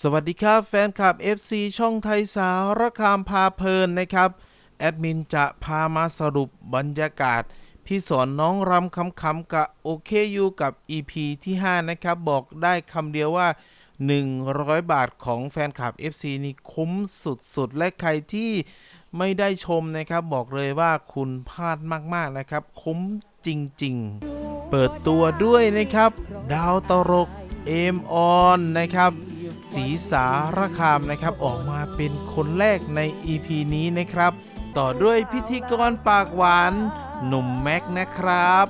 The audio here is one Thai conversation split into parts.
สวัสดีครับ แฟนคลับ FC ช่องไทยสารคามพาเพลินนะครับ แอดมินจะพามาสรุปบรรยากาศ พี่สอนน้องรำคำๆกับโอเคยูกับ EP ที่ 5 นะครับ บอกได้คำเดียวว่า 100 บาทของแฟนคลับ FC นี่คุ้มสุดๆ และใครที่ไม่ได้ชมนะครับ บอกเลยว่าคุณพลาดมากๆนะครับ คุ้มจริงๆ เปิดตัวด้วยนะครับ ดาวตลกเอมออนนะครับ สีสารคามนะครับออกมาเป็นคนแรกใน EP นี้นะครับ ต่อด้วยพิธีกรปากหวานหนุ่มแม็กนะครับ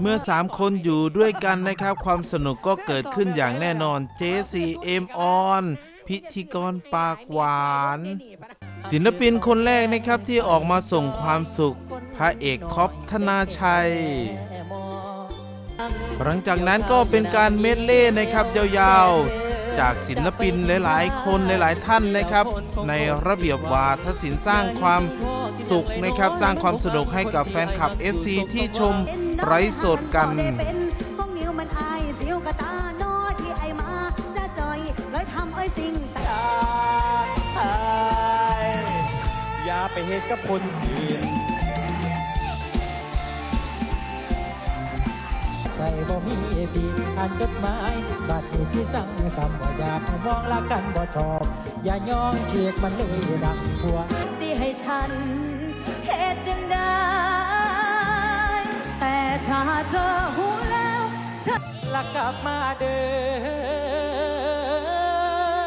เมื่อ 3 คนอยู่ด้วยกันนะครับ ความสนุกก็เกิดขึ้นอย่างแน่นอนเจสีเอมออนพิธีกรปากหวาน ศิลปินคนแรกนะครับที่ออกมาส่งความสุข พระเอกท็อปธนาชัย หลังจากนั้นก็เป็นการเมดเล่นะครับยาวๆ จากศิลปินหลาย ๆ คนหลาย ๆ ท่านนะครับ ในระเบียบวาทศิลป์สร้างความสุขนะครับ สร้างความสนุกให้กับแฟนคลับ FC ที่ชมไร้สดกันองนิ้วมันอายสิวกะตาโนอที่ไอมาจะจอยร้อยทำเอ้ยสิ่งแต่อย่าไปเหตุกับคนอื่น ใจบ่มีปีอ่านจดหมายบัดนี้ที่สั่งซ้ำบ่อยากให้มองละกันบ่ชอบ อย่ายองเชียกมันเลยดังหัวสิให้ฉันเหตุจังได้ แต่ถ้าเธอหูแล้วลักกลับมาเด้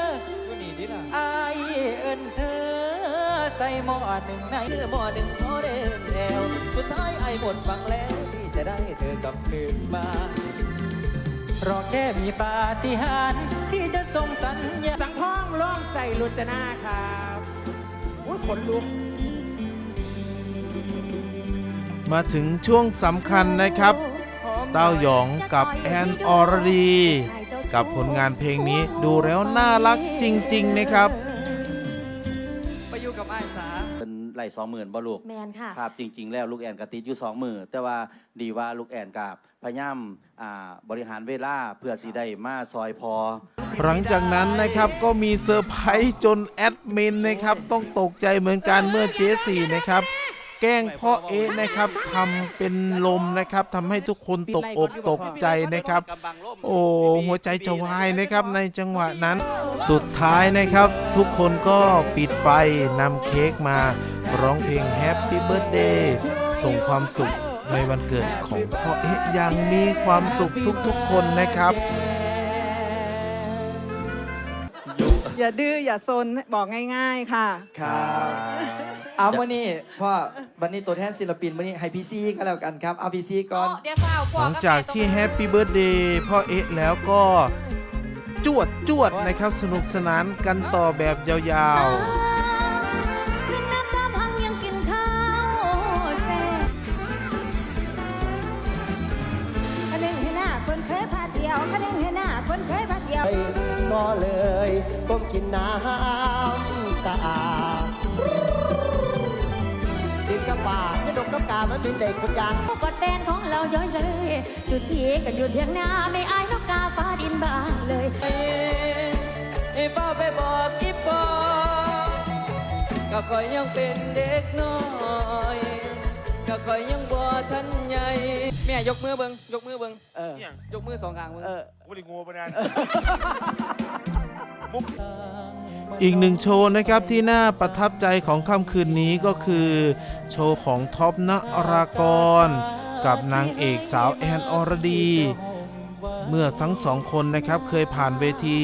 อตัวนี้ดิล่ะอายเอิ้นเธอใส่หม้อหนึ่งในหม้อหนึ่งพอเดินแล้วสุดท้ายไอ้หมดฟังแล้วที่ จะได้เธอกลับคืนมา รอแค่มีปาฏิหาริย์ที่จะส่งสัญญาณสังท้องร่องใจรุจนาครับอุ้ยขนลุก มาถึงช่วงสำคัญนะครับ เต้าหยองกับแอนอรดี กับผลงานเพลงนี้ดูแล้วน่ารักจริง ๆ นะครับ ไปอยู่กับไอ้ายสาเป็น ไหลสองหมื่นบ่ลูกแมนค่ะครับจริง ๆ แล้วลูกแอนกติดอยู่สองหมื่นแต่ว่าดีว่าลูกแอนกับพยายามอ่าบริหารเวลาเพื่อสีได้มาซอยพอ หลังจากนั้นนะครับก็มีเซอร์ไพรส์จนแอดมินนะครับต้องตกใจเหมือนกันเมื่อเจสี่นะครับ แกล้งพ่อเอะนะครับทำเป็นลมนะครับทำให้ทุกคนตกอกตกใจนะครับ โอ้หัวใจจะวายนะครับในจังหวะนั้น สุดท้ายนะครับ ทุกคนก็ปิดไฟนำเค้กมาร้องเพลง Happy Birthday ส่งความสุขในวันเกิดของพ่อเอ๊ะอย่างมีความสุขทุกๆคนนะครับ อย่าดื้ออย่าซนบอกง่าย ๆค่ะ ครับเอาวันนี้พ่อวันนี้ตัวแทนศิลปินวันนี้ให้พีซีก็แล้วกันครับเอาพีซีก่อน เดี๋ยวฝ้าวหลังจากที่แฮปปี้เบิร์ดเดย์พ่อเอ๊ะแล้วก็จวดจวดนะครับสนุกสนานกันต่อแบบยาวขึ้ ก็เลยก้มกินน้ำตาติดกับป่าไม่ดกกับกามันเป็นเด็กคนยางกอดแฟนของเราย้อยเลยจูชีกันอยู่เทียงนาไม่อายนกกาฟ้าดินบานเลยไอ้ป้าไปบอกอีปอก็คอยยังเป็นเด็กน้อย ก็คอยยังบ่ทันใหญ่แม่ยกมือเบิงยกมือเบิงเออยกมือสองข้างเบิงเออๆอีกหนึ่งโชว์นะครับที่น่าประทับใจของค่ำคืนนี้ก็คือ โชว์ของท็อปนรากร กับนางเอกสาวแอนอรดี เมื่อทั้งสองคนนะครับเคยผ่านเวที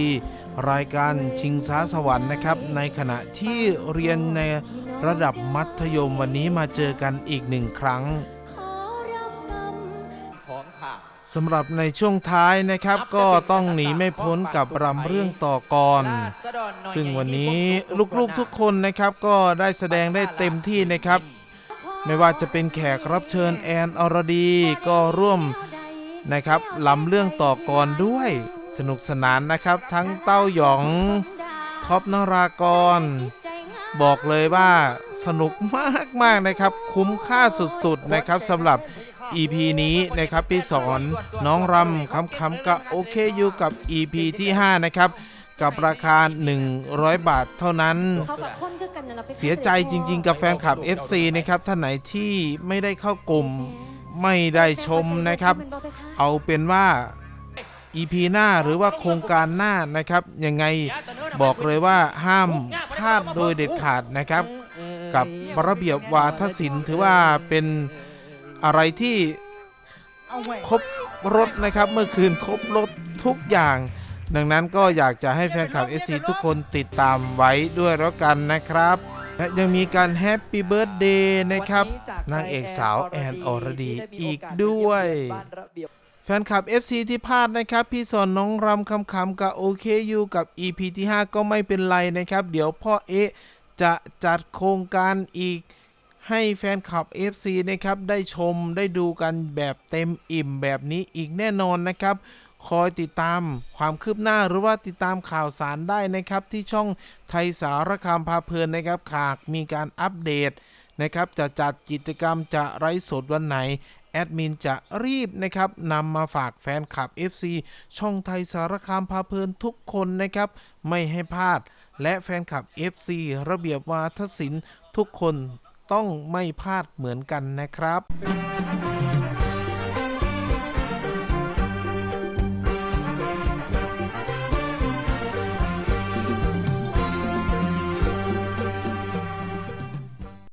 รายการชิงช้าสวรรค์นะครับ ในขณะที่เรียนใน ระดับมัธยมวันนี้มาเจอกันอีกหนึ่งครั้งขอรับกรรมของค่ะสำหรับในช่วงท้ายนะครับก็ต้องหนีไม่พ้นกับรำเรื่องต่อกร ซึ่งวันนี้ลูกๆทุกคนนะครับก็ได้แสดงได้เต็มที่นะครับ ไม่ว่าจะเป็นแขกรับเชิญแอนอรดีก็ร่วมนะครับลำเรื่องต่อกรด้วยสนุกสนานนะครับ ทั้งเต้าหยองท็อปนรากร บอกเลยว่าสนุกมากมากๆนะครับ คุ้มค่าสุดๆนะครับสำหรับ EP นี้นะครับพี่สอนน้องรำคำๆกับโอเคอยู่กับ EP ที่ 5 นะครับ กับราคา 100 บาทเท่านั้นเขากับคนคือกันนั่นล่ะไปเสียใจจริงๆ กับแฟนคลับ FC นะครับท่านไหนที่ไม่ได้เข้ากลุ่มไม่ได้ชมนะครับ เอาเป็นว่า EP หน้าหรือว่าโครงการหน้านะครับ ยังไงบอกเลยว่าห้ามพลาดโดยเด็ดขาดนะครับ กับระเบียบวาทศิลป์ถือว่าเป็นอะไรที่ครบรถนะครับเมื่อคืนครบรถทุกอย่าง ดังนั้นก็อยากจะให้แฟนคลับ SC ทุกคนติดตามไว้ด้วยแล้วกันนะครับและยังมีการแฮปปี้เบิร์ดเดย์นะครับนางเอกสาวแอนอรดีอีกด้วย แฟนคลับ FC ที่พลาดนะครับ พี่สอนน้องรำคำคำกับโอเคยูกับ EP ที่ 5 ก็ไม่เป็นไรนะครับ เดี๋ยวพ่อเอะจะจัดโครงการอีกให้แฟนคลับ FC นะครับ ได้ชมได้ดูกันแบบเต็มอิ่มแบบนี้อีกแน่นอนนะครับ คอยติดตามความคืบหน้าหรือว่าติดตามข่าวสารได้นะครับ ที่ช่องไทยสารคามพาเพลินนะครับหากมีการอัปเดตนะครับ จะจัดกิจกรรมจะไร้สดวันไหน แอดมินจะรีบนะครับนำมาฝากแฟนคลับ FC ช่องไทยสารคามพาเพลินทุกคนนะครับ ไม่ให้พลาด และแฟนคลับ FC ระเบียบวาทศิลป์ทุกคนต้องไม่พลาดเหมือนกันนะครับ